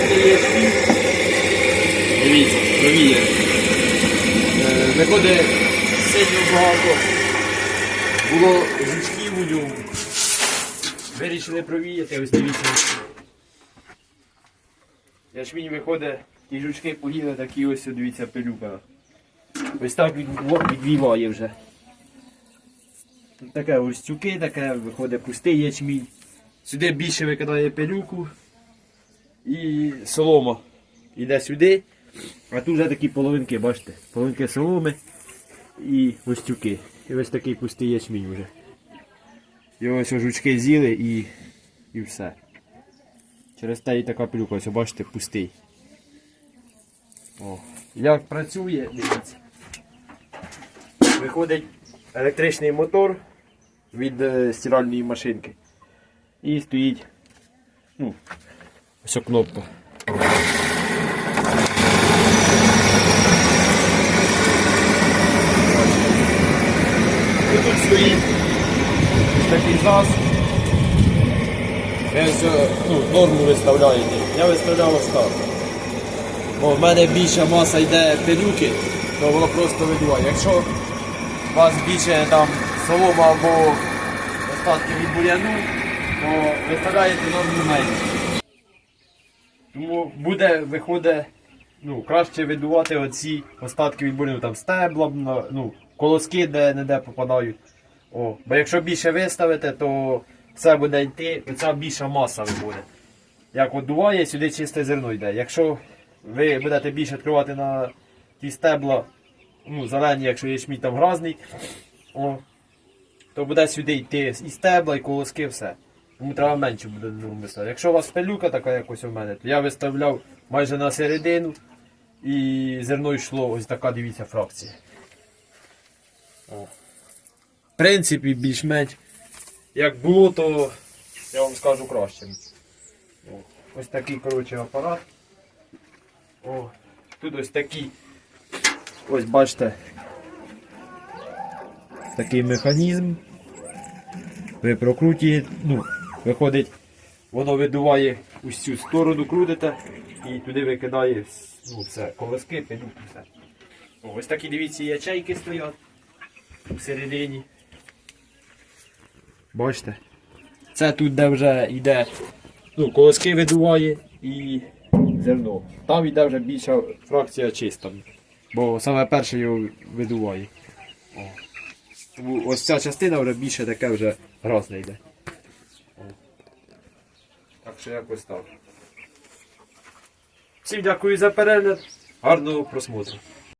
такий є світ. Дивіться, провіє. Е, виходить сильно багато. Було жучків у ньому. Вирішили провіяти, ось дивіться. Яшмінь виходить, ті жучки поїли, такі ось дивіться пилюка. Ось так відвіває вже. Таке ось цюки, таке виходить пустий ячмінь. Сюди більше викидає пилюку і солома. Іде сюди, а тут вже такі половинки, бачите, половинки соломи і ось тюки. І ось такий пустий ячмінь вже. Його ось жучки з'їли і, і все. Через те і така пилюка, ось бачите, пустий. О. Як працює, дивіться. Виходить електричний мотор від е, стиральної машинки. І стоїть ну, ось кнопка. І тут стоїть такий зас. Ви ось, е, ну, норму виставляєте. Я виставляв ось так. Бо в мене більша маса йде пилюки, то воно просто видуває. Якщо у вас більше там солома або остатки від буряну, то виставляєте норму менше. Тому буде, виходить, ну, краще видувати оці остатки від там стебла, ну, колоски де не де попадають. О, бо якщо більше виставите, то все буде йти, оця більша маса виходить. Як от дуває, сюди чисте зерно йде. Якщо ви будете більше відкривати на ті стебла, ну, зелені, якщо ячмінь там гразний, о, то буде сюди йти і стебла, і колоски, все. Тому треба менше буде ну, виставляти. Якщо у вас пилюка така якось у мене, то я виставляв майже на середину і зерно йшло ось така, дивіться, фракція. О. В принципі, більш-менш. Як було, то я вам скажу краще. О, Ось такий коротше, апарат. О, тут ось такий. Ось бачите. Такий механізм. Ви прокрутите, ну, виходить, воно видуває ось цю сторону, крутите і туди викидає ну, все, колоски, пилюк, все. Ось такі дивіться ячейки стоять всередині. Бачите? Це тут, де вже йде, ну, колоски видуває і зерно. Там йде вже більша фракція чиста. Бо саме перше його видуває. О. Тому ось ця частина вже більше таке вже грозне йде. Так що якось так. Всім дякую за перегляд. Гарного просмотру.